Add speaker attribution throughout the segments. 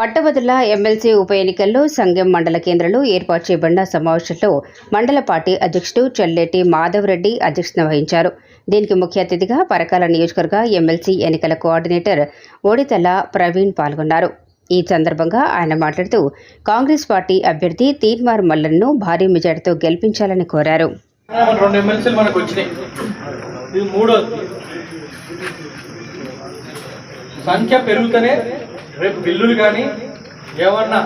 Speaker 1: పట్టభద్రుల ఎమ్మెల్సీ ఉప ఎన్నికల్లో సంఘం మండల కేంద్రంలో ఏర్పాటు చేయబడిన సమావేశంలో మండల పార్టీ అధ్యక్షుడు చెల్లెట్టి మాధవరెడ్డి అధ్యక్షత వహించారు. దీనికి ముఖ్య అతిథిగా పరకాల నియోజకవర్గ ఎమ్మెల్సీ ఎన్నికల కోఆర్డినేటర్ ఓడితల ప్రవీణ్ పాల్గొన్నారు. ఈ సందర్భంగా ఆయన మాట్లాడుతూ కాంగ్రెస్ పార్టీ అభ్యర్థి తీన్మార్ మల్లన్ను భారీ మెజార్టీతో గెలిపించాలని కోరారు.
Speaker 2: సంఖ్య పెరుగుతూనే రేపు బిల్లులు కానీ ఏమన్నా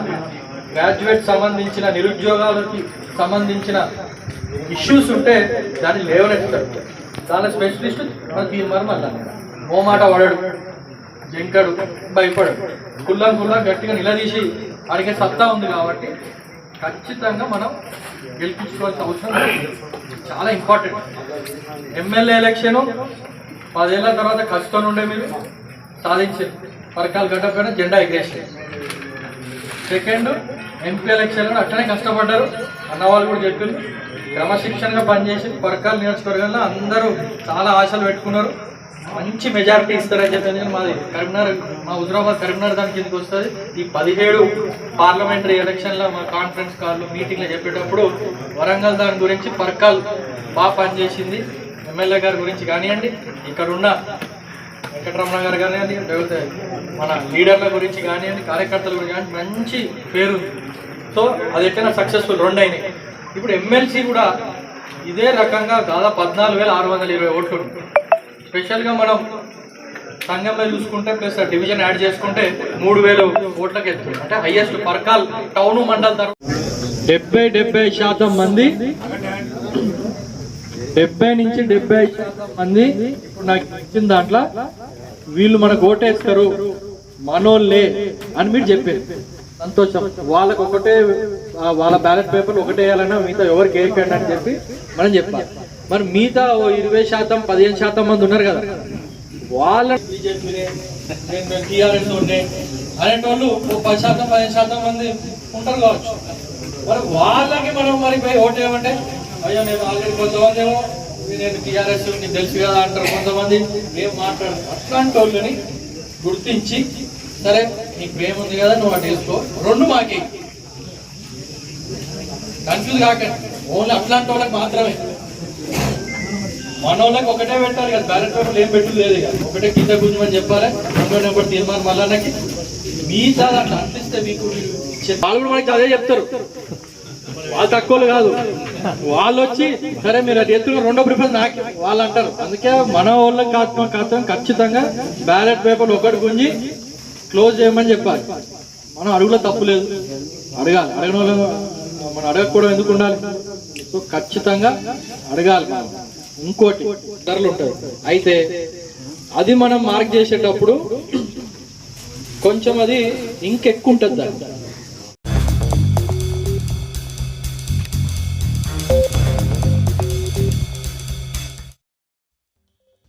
Speaker 2: గ్రాడ్యుయేట్ సంబంధించిన నిరుద్యోగాలకి సంబంధించిన ఇష్యూస్ ఉంటే దాన్ని లేవనెత్తారు దాని స్పెషలిస్ట్ దీని తీర్మానం మళ్ళా మోమాట పడడు జంకడు భయపడడు. కుల్లం కుల్లం గట్టిగా నిలదీసి అడిగే సత్తా ఉంది కాబట్టి ఖచ్చితంగా మనం గెలిపించుకోవాల్సిన అవసరం చాలా ఇంపార్టెంట్ ఎమ్మెల్యే ఎలక్షను పదేళ్ళ తర్వాత కష్టం ఉండే మీరు సాధించారు పరకాల గడ్డ పైన జెండా ఎగరేసారు సెకండ్ ఎంపీ ఎలక్షన్లో అట్లనే కష్టపడ్డారు. అన్నవాళ్ళు కూడా చెప్పింది క్రమశిక్షణగా పనిచేసి పరకాల నియోజకవర్గంలో అందరూ చాలా ఆశలు పెట్టుకున్నారు. మంచి మెజారిటీ ఇస్తారని చెప్పి మాది కరీంనగర్ మా హుజరాబాద్ కరీంనగర్ దాని కిందకి వస్తుంది? ఈ పదిహేడు పార్లమెంటరీ ఎలక్షన్లో మా కాన్ఫరెన్స్ కాల్లో మీటింగ్లో చెప్పేటప్పుడు వరంగల్ దాని గురించి పరకాల్ బాగా పనిచేసింది. ఎమ్మెల్యే గారి గురించి కానివ్వండి ఇక్కడ ఉన్న వెంకటరమణ గారు కానివ్వండి లేకపోతే మన లీడర్ల గురించి కానివ్వండి కార్యకర్తల గురించి కానీ మంచి పేరు సో అది ఎట్లయినా సక్సెస్ఫుల్ రెండు అయినాయి. ఇప్పుడు ఎమ్మెల్సీ కూడా ఇదే రకంగా దాదాపు పద్నాలుగు వేల ఆరు వందల ఇరవై ఓట్లు స్పెషల్గా మనం సంఘంలో చూసుకుంటే ప్లస్ డివిజన్ యాడ్ చేసుకుంటే మూడు వేలు ఓట్లకి వెళ్తుంది అంటే హైయెస్ట్ పర్కాల్ టౌన్ మండల్ తరఫు డెబ్బై డెబ్బై శాతం మంది డెబ్బై నుంచి డెబ్బై శాతం మంది ఇప్పుడు నాకు ఇచ్చిన దాంట్లో వీళ్ళు మనకు ఓటేస్తారు మనోళ్ళే అని మీరు చెప్పారు. సంతోషం. వాళ్ళకు ఒకటే వాళ్ళ బ్యాలెట్ పేపర్ ఒకటే వేయాలన్నా మిగతా ఎవరికి వేయకండి అని చెప్పి మనం చెప్పాలి. మరి మిగతా ఓ ఇరవై శాతం పదిహేను శాతం మంది ఉన్నారు కదా. వాళ్ళ టీఆర్ఎస్ ఉండే అనేటోళ్ళు ఓ పది శాతం పదిహేను శాతం మంది ఉంటారు కావచ్చు. మరి వాళ్ళకి మనం మరి పోయి ఓటు ఏమంటే అయ్యో నేను ఆల్రెడీ కొంతమంది ఏమో నేను టీఆర్ఎస్ నీకు తెలుసు కదా అంటారు కొంతమంది. ఏం మాట్లాడు అట్లాంటి వాళ్ళని గుర్తించి సరే నీకు ప్రేమ ఉంది కదా నువ్వు అటు వేసుకో. రెండు మాకే. కన్ఫ్యూజ్ కాకండి. ఓన్లీ అట్లాంటి వాళ్ళకి మాత్రమే. మన వాళ్ళకి ఒకటే పెట్టారు కదా. బ్యాలెట్ పేపర్లు ఏం పెట్టు లేదు కదా ఒకటే కింద గుంజమని చెప్పాలి? రెండో నెంబర్ తీర్మానం మళ్ళీ చాలా అట్లా అనిపిస్తే మీకు వాళ్ళు కూడా మనకి అదే చెప్తారు. వాళ్ళు తక్కువలు కాదు. వాళ్ళు వచ్చి సరే మీరు అది ఎత్తుకున్న రెండో ప్రిఫరెన్స్ నాకు వాళ్ళు అంటారు. అందుకే మన వాళ్ళకి కాత్మ కాత్మ ఖచ్చితంగా బ్యాలెట్ పేపర్ ఒకటి గుంజి క్లోజ్ చేయమని చెప్పాలి. మనం అడుగులో తప్పు లేదు. అడగాలి. అడగడం వల్ల మనం అడగకపోవడం ఎందుకు ఉండాలి? సో ఖచ్చితంగా అడగాలి ఇంకోటి ధరలు ఉంటాయి. అయితే అది మనం మార్క్ చేసేటప్పుడు కొంచెం అది ఇంకెక్కువ ఉంటుంది దాన్ని